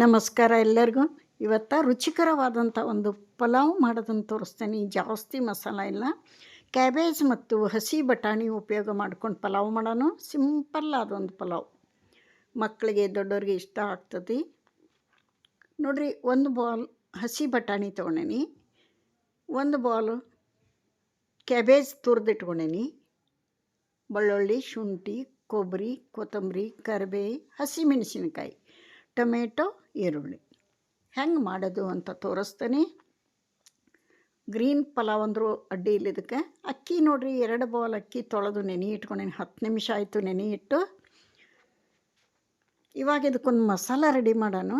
ನಮಸ್ಕಾರ ಎಲ್ಲರಿಗೂ. ಇವತ್ತು ರುಚಿಕರವಾದಂಥ ಒಂದು ಪಲಾವ್ ಮಾಡೋದನ್ನು ತೋರಿಸ್ತೇನೆ. ಜಾಸ್ತಿ ಮಸಾಲ ಇಲ್ಲ. ಕ್ಯಾಬೇಜ್ ಮತ್ತು ಹಸಿ ಬಟಾಣಿ ಉಪಯೋಗ ಮಾಡ್ಕೊಂಡು ಪಲಾವ್ ಮಾಡೋಣ ಸಿಂಪಲ್ ಆದೊಂದು ಪಲಾವ್. ಮಕ್ಕಳಿಗೆ ದೊಡ್ಡವ್ರಿಗೆ ಇಷ್ಟ ಆಗ್ತದೆ ನೋಡ್ರಿ, ಒಂದು ಬಾಲ್ ಹಸಿ ಬಟಾಣಿ ತೊಗೊಂಡೇನಿ. ಒಂದು ಬಾಲು ಕ್ಯಾಬೇಜ್ ತುರಿದಿಟ್ಕೊಂಡೇನಿ. ಬೆಳ್ಳುಳ್ಳಿ, ಶುಂಠಿ, ಕೊಬ್ಬರಿ, ಕೊತ್ತಂಬರಿ, ಕರಿಬೇವು ಹಸಿ ಮೆಣಸಿನಕಾಯಿ ಟೊಮೆಟೊ, ಈರುಳ್ಳಿ. ಹೆಂಗೆ ಮಾಡೋದು ಅಂತ ತೋರಿಸ್ತೀನಿ. ಗ್ರೀನ್ ಪಲಾವ್ ಅಂದರೂ ಅಡ್ಡಿ ಇಲ್ಲ ಇದಕ್ಕೆ. ಅಕ್ಕಿ ನೋಡಿರಿ, ಎರಡು ಬೌಲ್ ಅಕ್ಕಿ ತೊಳೆದು ನೆನೆ ಇಟ್ಕೊಂಡೇನು. ಹತ್ತು ನಿಮಿಷ ಆಯಿತು ನೆನೆ ಇಟ್ಟು. ಇವಾಗ ಇದಕ್ಕೊಂದು ಮಸಾಲ ರೆಡಿ ಮಾಡೋಣ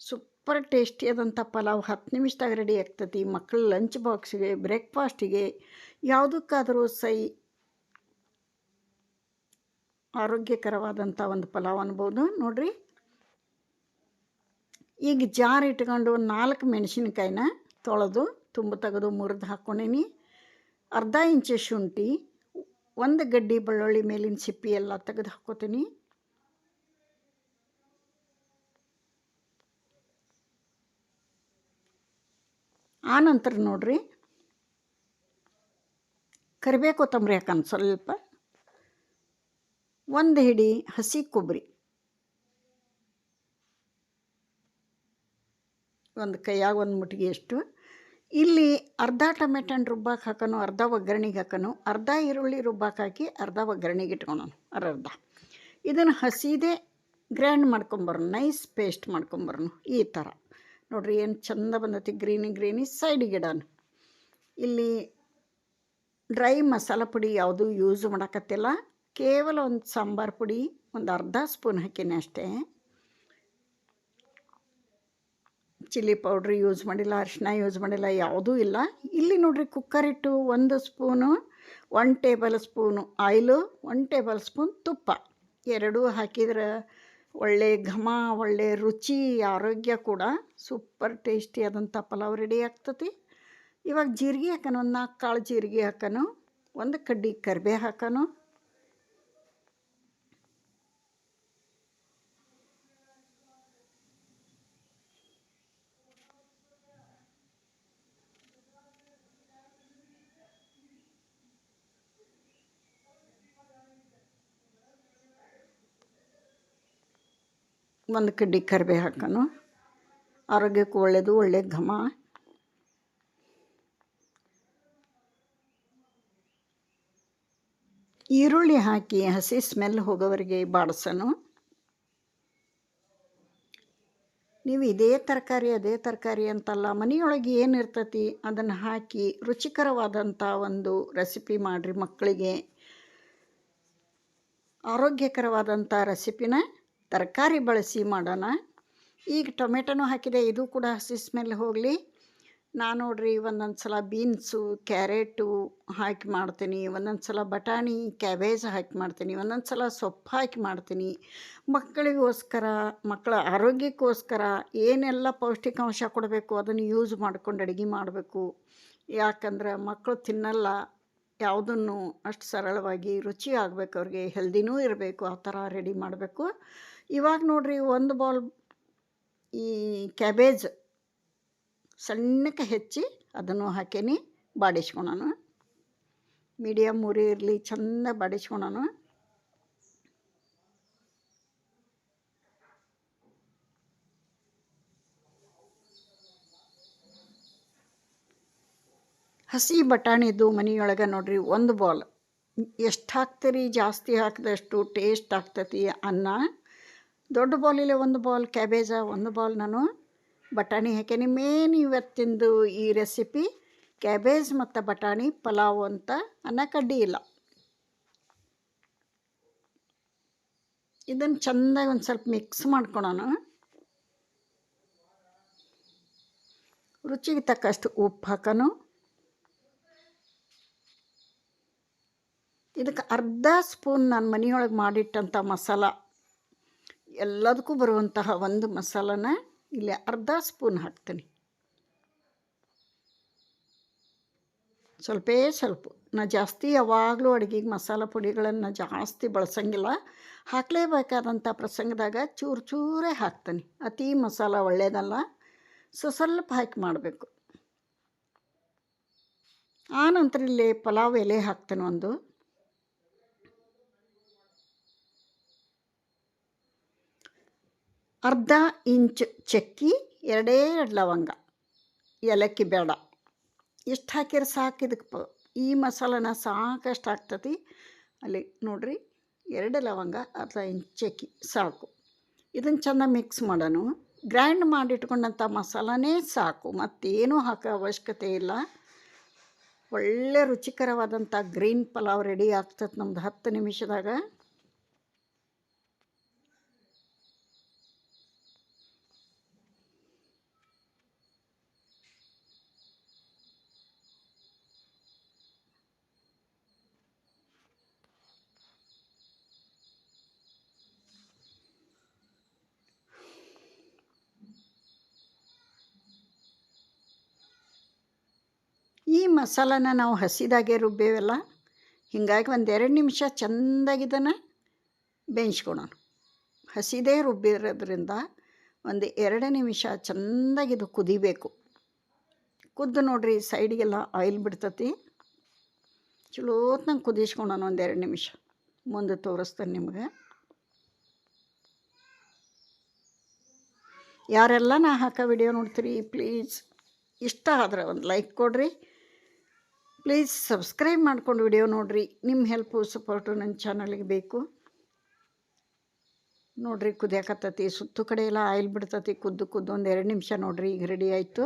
ಸೂಪರ್ ಟೇಸ್ಟಿಯಾದಂಥ ಪಲಾವ್ ಹತ್ತು ನಿಮಿಷದಾಗ ರೆಡಿ ಆಗ್ತತಿ. ಮಕ್ಕಳು ಲಂಚ್ ಬಾಕ್ಸಿಗೆ, ಬ್ರೇಕ್ಫಾಸ್ಟಿಗೆ, ಯಾವುದಕ್ಕಾದರೂ ಸೈ ಆರೋಗ್ಯಕರವಾದಂಥ ಒಂದು ಪಲಾವ್ ಅನ್ಬೋದು. ನೋಡಿರಿ. ಈಗ ಜಾರ್ ಇಟ್ಕೊಂಡು ನಾಲ್ಕು ಮೆಣಸಿನ್ಕಾಯಿನ ತೊಳೆದು ತುಂಬ ತೆಗೆದು ಮುರಿದು ಹಾಕ್ಕೊಂಡೀನಿ ಅರ್ಧ ಇಂಚು ಶುಂಠಿ, ಒಂದು ಗಡ್ಡಿ ಬೆಳ್ಳುಳ್ಳಿ ಮೇಲಿನ ಸಿಪ್ಪಿ ಎಲ್ಲ ತೆಗೆದು ಹಾಕ್ಕೋತೀನಿ. ಆನಂತರ ನೋಡ್ರಿ. ಕರಿಬೇವು ಕೊತ್ತಂಬರಿ ಹಾಕೋಣ ಸ್ವಲ್ಪ. ಒಂದು ಹಿಡಿ ಹಸಿ ಕೊಬ್ಬರಿ ಒಂದು ಕೈಯಾಗ ಒಂದು ಮುಟ್ಟಿಗೆಯಷ್ಟು ಇಲ್ಲಿ ಅರ್ಧ ಟೊಮೆಟೊನ ರುಬ್ಬಾಕೆ ಹಾಕೋನು, ಅರ್ಧ ಒಗ್ಗರಣೆಗೆ ಹಾಕೋನು, ಅರ್ಧ ಈರುಳ್ಳಿ ರುಬ್ಬಾಕೆ ಹಾಕಿ ಅರ್ಧ ಒಗ್ಗರಣೆಗೆ ಇಟ್ಕೊಳೋನು ಅರ್ಧ ಇದನ್ನು ಹಸಿದೇ ಗ್ರ್ಯಾಂಡ್ ಮಾಡ್ಕೊಂಬರೋನು, ನೈಸ್ ಪೇಸ್ಟ್ ಮಾಡ್ಕೊಂಬರೋನು, ಈ ಥರ ನೋಡ್ರಿ ಏನು ಚಂದ ಬಂದೈತಿ, ಗ್ರೀನಿ ಗ್ರೀನಿ ಸೈಡ್ ಗಿಡನು. ಇಲ್ಲಿ ಡ್ರೈ ಮಸಾಲ ಪುಡಿ ಯಾವುದೂ ಯೂಸ್ ಮಾಡಕತ್ತಿಲ್ಲ. ಕೇವಲ ಒಂದು ಸಾಂಬಾರು ಪುಡಿ, ಒಂದು ಅರ್ಧ ಸ್ಪೂನ್ ಹಾಕಿನಿ ಅಷ್ಟೇ. ಚಿಲ್ಲಿ ಪೌಡ್ರ್ ಯೂಸ್ ಮಾಡಿಲ್ಲ ಅರಿಶಿನ ಯೂಸ್ ಮಾಡಿಲ್ಲ, ಯಾವುದೂ ಇಲ್ಲ. ಇಲ್ಲಿ ನೋಡಿರಿ ಕುಕ್ಕರ್ ಇಟ್ಟು ಒಂದು spoon one tablespoon oil one tablespoon ತುಪ್ಪ. ಎರಡೂ ಹಾಕಿದ್ರೆ ಒಳ್ಳೆ ಘಮ, ಒಳ್ಳೆ ರುಚಿ, ಆರೋಗ್ಯ ಕೂಡ ಸೂಪರ್ ಟೇಸ್ಟಿ ಆದಂಥ ಪಲಾವ್ ರೆಡಿ ಆಗ್ತತಿ. ಇವಾಗ ಜೀರಿಗೆ ಹಾಕೋಣ, ಒಂದು ನಾಲ್ಕು ಕಾಳು ಜೀರಿಗೆ ಹಾಕೋನು ಒಂದು ಕಡ್ಡಿ ಕರಿಬೇವು ಹಾಕೋಣ. ಒಂದು ಕಡ್ಡಿ ಕರಿಬೇ ಹಾಕೋಣ ಆರೋಗ್ಯಕ್ಕೂ ಒಳ್ಳೆಯದು ಒಳ್ಳೆ ಘಮ. ಈರುಳ್ಳಿ ಹಾಕಿ ಹಸಿ ಸ್ಮೆಲ್ ಹೋಗೋವರೆಗೆ ಬಾಡಿಸೋಣ ನೀವು ಇದೇ ತರಕಾರಿ, ಅದೇ ತರಕಾರಿ ಅಂತಲ್ಲ, ಮನೆಯೊಳಗೆ ಏನು ಇರ್ತೈತಿ ಅದನ್ನು ಹಾಕಿ ರುಚಿಕರವಾದಂಥ ಒಂದು ರೆಸಿಪಿ ಮಾಡಿರಿ ಮಕ್ಕಳಿಗೆ. ಆರೋಗ್ಯಕರವಾದಂಥ ರೆಸಿಪಿನ ತರಕಾರಿ ಬಳಸಿ ಮಾಡೋಣ. ಈಗ ಟೊಮೆಟೊನೂ ಹಾಕಿದೆ, ಇದು ಕೂಡ ಹಸಿ ಸ್ಮೆಲ್ ಹೋಗಲಿ. ನಾನು ನೋಡ್ರಿ ಒಂದೊಂದು ಸಲ ಬೀನ್ಸು, ಕ್ಯಾರೆಟು ಹಾಕಿ ಮಾಡ್ತೀನಿ, ಒಂದೊಂದು ಸಲ ಬಟಾಣಿ, ಕ್ಯಾಬೇಜ್ ಹಾಕಿ ಮಾಡ್ತೀನಿ, ಒಂದೊಂದು ಸಲ ಸೊಪ್ಪು ಹಾಕಿ ಮಾಡ್ತೀನಿ. ಮಕ್ಕಳಿಗೋಸ್ಕರ, ಮಕ್ಕಳ ಆರೋಗ್ಯಕ್ಕೋಸ್ಕರ ಏನೆಲ್ಲ ಪೌಷ್ಟಿಕಾಂಶ ಕೊಡಬೇಕು ಅದನ್ನು ಯೂಸ್ ಮಾಡ್ಕೊಂಡು ಅಡುಗೆ ಮಾಡಬೇಕು. ಯಾಕಂದ್ರೆ ಮಕ್ಕಳು ತಿನ್ನಲ್ಲ, ಯಾವುದನ್ನು ಅಷ್ಟು ಸರಳವಾಗಿ ರುಚಿ ಆಗಬೇಕು ಅವ್ರಿಗೆ ಹೆಲ್ದಿನೂ ಇರಬೇಕು, ಆ ಥರ ರೆಡಿ ಮಾಡಬೇಕು. ಇವಾಗ ನೋಡ್ರಿ ಒಂದು ಬಾಲ್ ಈ ಕ್ಯಾಬೇಜ್ ಸಣ್ಣಕ್ಕೆ ಹೆಚ್ಚಿ ಅದನ್ನು ಹಾಕೀನಿ, ಬಾಡಿಸ್ಕೊಳೋಣ. ಮೀಡಿಯಮ್ ಉರಿ ಇರಲಿ, ಚೆಂದ ಬಾಡಿಸ್ಕೊಳೋಣ. ಹಸಿ ಬಟಾಣಿದು ಮನೆಯೊಳಗೆ ನೋಡ್ರಿ ಒಂದು ಬಾಲ್ ಎಷ್ಟು ಹಾಕ್ತೀರಿ, ಜಾಸ್ತಿ ಹಾಕಿದಷ್ಟು ಟೇಸ್ಟ್ ಆಗ್ತತಿ ಅನ್ನ. ದೊಡ್ಡ ಬೌಲಿಲೆ ಒಂದು ಬೌಲ್, ಕ್ಯಾಬೇಜ ಒಂದು ಬೌಲ್ ನಾನು. ಬಟಾಣಿ ಹಾಕೀನಿ ಮೇನ್ ಇವತ್ತಿಂದು ಈ ರೆಸಿಪಿ ಕ್ಯಾಬೇಜ್ ಮತ್ತು ಬಟಾಣಿ, ಪಲಾವ್ ಅಂತ ಅನ್ನಕಡ್ಡಿ ಇಲ್ಲ. ಇದನ್ನು ಚೆಂದಾಗಿ ಒಂದು ಸ್ವಲ್ಪ ಮಿಕ್ಸ್ ಮಾಡ್ಕೊಳೋಣ. ರುಚಿಗೆ ತಕ್ಕಷ್ಟು ಉಪ್ಪು ಹಾಕೋಣ. ಇದಕ್ಕೆ ಅರ್ಧ ಸ್ಪೂನ್ ನಾನು ಮನೆಯೊಳಗೆ ಮಾಡಿಟ್ಟಂಥ ಮಸಾಲ ಎಲ್ಲದಕ್ಕೂ ಬರುವಂತಹ ಒಂದು ಮಸಾಲನ ಇಲ್ಲಿ ಅರ್ಧ ಸ್ಪೂನ್ ಹಾಕ್ತೀನಿ. ಸ್ವಲ್ಪೇ ಸ್ವಲ್ಪ. ನಾ ಜಾಸ್ತಿ ಯಾವಾಗಲೂ ಅಡುಗೆಗೆ ಮಸಾಲ ಪುಡಿಗಳನ್ನು ಜಾಸ್ತಿ ಬಳಸಂಗಿಲ್ಲ. ಹಾಕಲೇಬೇಕಾದಂಥ ಪ್ರಸಂಗದಾಗ ಚೂರು ಚೂರೇ ಹಾಕ್ತೀನಿ. ಅತಿ ಮಸಾಲ ಒಳ್ಳೆಯದಲ್ಲ ಸೊ ಸ್ವಲ್ಪ ಹಾಕಿ ಮಾಡಬೇಕು. ಆನಂತರ ಇಲ್ಲಿ ಪಲಾವ್ ಎಲೆ ಹಾಕ್ತೇನೆ ಒಂದು. ಅರ್ಧ ಇಂಚ್ ಚಕ್ಕಿ, ಎರಡೇ ಎರಡು ಲವಂಗ. ಏಲಕ್ಕಿ ಬೇಡ. ಎಷ್ಟು ಹಾಕಿರ ಸಾಕು ಇದಕ್ಕೆ ಈ ಮಸಾಲನ ಸಾಕಷ್ಟು ಆಗ್ತತಿ. ಅಲ್ಲಿ ನೋಡ್ರಿ, ಎರಡು ಲವಂಗ, ಅರ್ಧ ಇಂಚ್ ಚಕ್ಕಿ, ಸಾಕು. ಇದನ್ನು ಚೆಂದ ಮಿಕ್ಸ್ ಮಾಡೋಣ ಗ್ರೈಂಡ್ ಮಾಡಿಟ್ಕೊಂಡಂಥ ಮಸಾಲನೇ ಸಾಕು. ಮತ್ತೇನೂ ಹಾಕೋ ಅವಶ್ಯಕತೆ ಇಲ್ಲ. ಒಳ್ಳೆ ರುಚಿಕರವಾದಂಥ ಗ್ರೀನ್ ಪಲಾವ್ ರೆಡಿ ಆಗ್ತದೆ ನಮ್ದು ಹತ್ತು ನಿಮಿಷದಾಗ ಈ ಮಸಾಲನ ನಾವು ಹಸಿದಾಗೆ ರುಬ್ಬೇವಲ್ಲ, ಹೀಗಾಗಿ ಒಂದು ಎರಡು ನಿಮಿಷ ಚೆಂದಾಗಿದ್ದನ್ನು ಬೇಯಿಸ್ಕೊಳೋಣ. ಹಸಿದೇ ರುಬ್ಬಿರೋದ್ರಿಂದ ಒಂದು ಎರಡು ನಿಮಿಷ ಚೆಂದಾಗಿದ್ದು ಕುದಿಬೇಕು. ಕುದ್ದು ನೋಡ್ರಿ ಸೈಡಿಗೆಲ್ಲ ಆಯಿಲ್ ಬಿಡ್ತತಿ. ಚಲೋತ್ನಂಗೆ ಕುದಿಸ್ಕೊಳೋಣ ಒಂದು ಎರಡು ನಿಮಿಷ. ಮುಂದೆ ತೋರಿಸ್ತೇನೆ ನಿಮಗೆ. ಯಾರೆಲ್ಲ ನಾ ಹಾಕೋ ವಿಡಿಯೋ ನೋಡ್ತೀರಿ, ಪ್ಲೀಸ್ ಇಷ್ಟ ಆದ್ರೆ ಒಂದು ಲೈಕ್ ಕೊಡಿರಿ. ಪ್ಲೀಸ್ ಸಬ್ಸ್ಕ್ರೈಬ್ ಮಾಡ್ಕೊಂಡು ವಿಡಿಯೋ ನೋಡಿರಿ. ನಿಮ್ಮ ಹೆಲ್ಪು, ಸಪೋರ್ಟು ನನ್ನ ಚಾನಲಿಗೆ ಬೇಕು. ನೋಡಿರಿ, ಕುದಿಯಾಕತ್ತತಿ. ಸುತ್ತು ಕಡೆ ಎಲ್ಲ ಆಯಿಲ್ ಬಿಡ್ತತಿ. ಕುದ್ದು ಕುದ್ದು ಒಂದು ಎರಡು ನಿಮಿಷ ನೋಡಿರಿ. ಈಗ ರೆಡಿ ಆಯಿತು.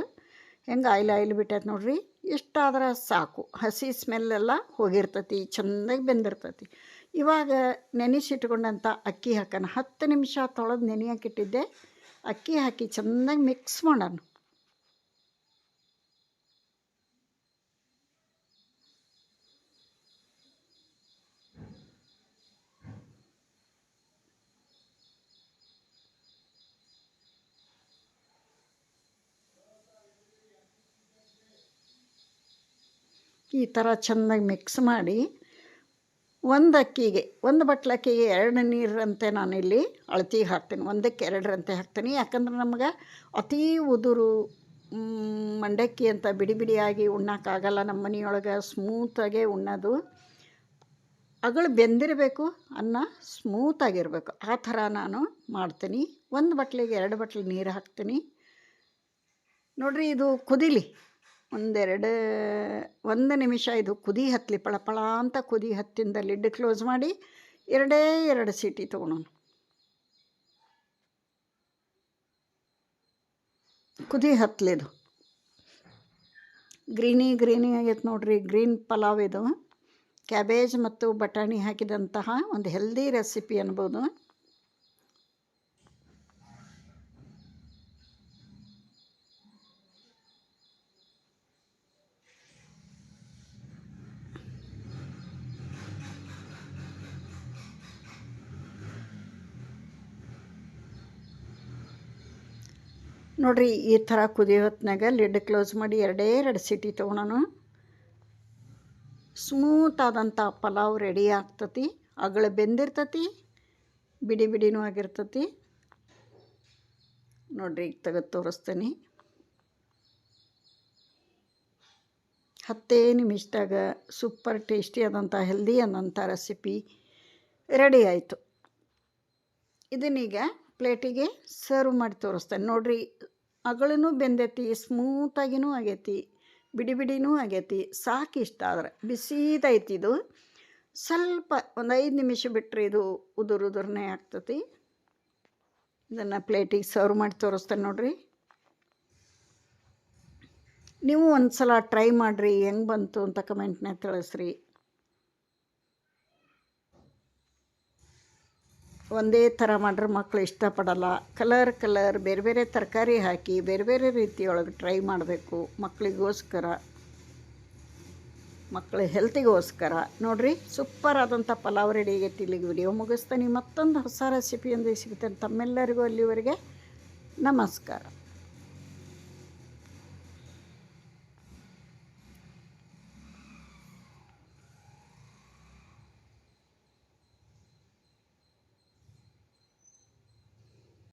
ಹೆಂಗೆ ಆಯಿಲ್ ಆಯಿಲ್ ಬಿಟ್ಟೈತೆ ನೋಡಿರಿ. ಇಷ್ಟಾದ್ರೆ ಸಾಕು. ಹಸಿ ಸ್ಮೆಲ್ಲೆಲ್ಲ ಹೋಗಿರ್ತತಿ. ಚೆಂದಾಗಿ ಬೆಂದಿರ್ತತಿ. ಇವಾಗ ನೆನೆಸಿಟ್ಕೊಂಡಂಥ ಅಕ್ಕಿ ಹಾಕೋಣ. ಹತ್ತು ನಿಮಿಷ ತೊಳೆದು ನೆನೆಯಾಕಿಟ್ಟಿದ್ದೆ ಅಕ್ಕಿ ಹಾಕಿ ಚೆಂದಾಗಿ ಮಿಕ್ಸ್ ಮಾಡೋಣ. ಈ ಥರ ಚೆನ್ನಾಗಿ ಮಿಕ್ಸ್ ಮಾಡಿ ಒಂದು ಅಕ್ಕಿಗೆ, ಒಂದು ಬಟ್ಲಕ್ಕಿಗೆ ಎರಡು ನೀರಂತೆ ನಾನಿಲ್ಲಿ ಅಳತಿಗೆ ಹಾಕ್ತೀನಿ. ಒಂದಕ್ಕೆ ಎರಡರಂತೆ ಹಾಕ್ತೀನಿ. ಯಾಕಂದ್ರೆ ನಮ್ಗೆ ಅತೀ ಉದುರು ಮಂಡಕ್ಕಿ ಅಂತ ಬಿಡಿ ಬಿಡಿಯಾಗಿ ಉಣ್ಣೋಕ್ಕಾಗಲ್ಲ. ನಮ್ಮ ಮನೆಯೊಳಗೆ ಸ್ಮೂತಾಗೆ ಉಣ್ಣೋದು. ಅಗಳು ಬೆಂದಿರಬೇಕು, ಅನ್ನ ಸ್ಮೂತಾಗಿರಬೇಕು ಆ ಥರ ನಾನು ಮಾಡ್ತೀನಿ. ಒಂದು ಬಟ್ಲಿಗೆ ಎರಡು ಬಟ್ಲು ನೀರು ಹಾಕ್ತೀನಿ. ನೋಡಿರಿ, ಇದು ಕುದಿಲಿ. ಒಂದೆರಡು, ಒಂದು ನಿಮಿಷ ಇದು ಕುದಿ ಹತ್ತಲಿ ಪಳ ಪಳ ಅಂತ ಕುದಿ ಹತ್ತಿಂದ ಲಿಡ್ ಕ್ಲೋಸ್ ಮಾಡಿ ಎರಡೇ ಎರಡು ಸೀಟಿ ತೊಗೊಳೋಣ. ಕುದಿ ಹತ್ತಲಿದು ಗ್ರೀನಿ ಗ್ರೀನಿ ಆಗೈತೆ ನೋಡ್ರಿ, ಗ್ರೀನ್ ಪಲಾವ್ ಇದು. ಕ್ಯಾಬೇಜ್ ಮತ್ತು ಬಟಾಣಿ ಹಾಕಿದಂತಹ ಒಂದು ಹೆಲ್ದಿ ರೆಸಿಪಿ ಅನ್ಬೋದು. ನೋಡಿರಿ, ಈ ಥರ ಕುದಿಯೋ ಹೊತ್ತಿನಾಗ ಲಿಡ್ ಕ್ಲೋಸ್ ಮಾಡಿ ಎರಡೇ ಎರಡು ಸಿಟಿ ತೊಗೊಳೋಣ ಸ್ಮೂತ್ ಆದಂಥ ಪಲಾವ್ ರೆಡಿ ಆಗ್ತತಿ. ಅಗಳು ಬೆಂದಿರ್ತತಿ, ಬಿಡಿ ಬಿಡಿನೂ ಆಗಿರ್ತತಿ. ನೋಡಿರಿ, ಈಗ ತೆಗೆದು ತೋರಿಸ್ತೀನಿ. ಹತ್ತೇ ನಿಮಿಷದಾಗ ಸೂಪರ್ ಟೇಸ್ಟಿ ಆದಂಥ ಹೆಲ್ದಿ ಆದಂಥ ರೆಸಿಪಿ ರೆಡಿ ಆಯಿತು. ಇದನ್ನೀಗ ಪ್ಲೇಟಿಗೆ ಸರ್ವ್ ಮಾಡಿ ತೋರಿಸ್ತೇನೆ. ನೋಡ್ರಿ ಅಗಳೂ ಬೆಂದೈತಿ ಸ್ಮೂತಾಗಿನೂ ಆಗೈತಿ, ಬಿಡಿ ಬಿಡಿನೂ ಆಗೈತಿ. ಸಾಕು ಇಷ್ಟ ಆದ್ರೆ ಬಿಸಿದೈತಿ ಇದು. ಸ್ವಲ್ಪ ಒಂದು ಐದು ನಿಮಿಷ ಬಿಟ್ಟರೆ ಇದು ಉದುರು ಉದುರನೇ ಆಗ್ತತಿ. ಇದನ್ನು ಪ್ಲೇಟಿಗೆ ಸರ್ವ್ ಮಾಡಿ ತೋರಿಸ್ತೇನೆ ನೋಡ್ರಿ. ನೀವು ಒಂದು ಸಲ ಟ್ರೈ ಮಾಡಿರಿ, ಹೆಂಗೆ ಬಂತು ಅಂತ ಕಮೆಂಟ್ನ ತಿಳಿಸ್ರಿ. ಒಂದೇ ಥರ ಮಾಡ್ರೆ ಮಕ್ಕಳು ಇಷ್ಟಪಡಲ್ಲ. ಕಲರ್ ಕಲರ್ ಬೇರೆ ಬೇರೆ ತರಕಾರಿ ಹಾಕಿ ಬೇರೆ ಬೇರೆ ರೀತಿಯೊಳಗೆ ಟ್ರೈ ಮಾಡಬೇಕು ಮಕ್ಕಳಿಗೋಸ್ಕರ ಮಕ್ಕಳ ಹೆಲ್ತಿಗೋಸ್ಕರ. ನೋಡಿರಿ ಸೂಪರ್ ಆದಂಥ ಪಲಾವ್ ರೆಡಿ ಆಗೈತಿ ಇಲ್ಲಿಗೆ ವಿಡಿಯೋ ಮುಗಿಸ್ತಾನೆ. ಮತ್ತೊಂದು ಹೊಸ ರೆಸಿಪಿಯೊಂದಿಗೆ ಸಿಗುತ್ತೆ ತಮ್ಮೆಲ್ಲರಿಗೂ ಅಲ್ಲಿವರೆಗೆ ನಮಸ್ಕಾರ.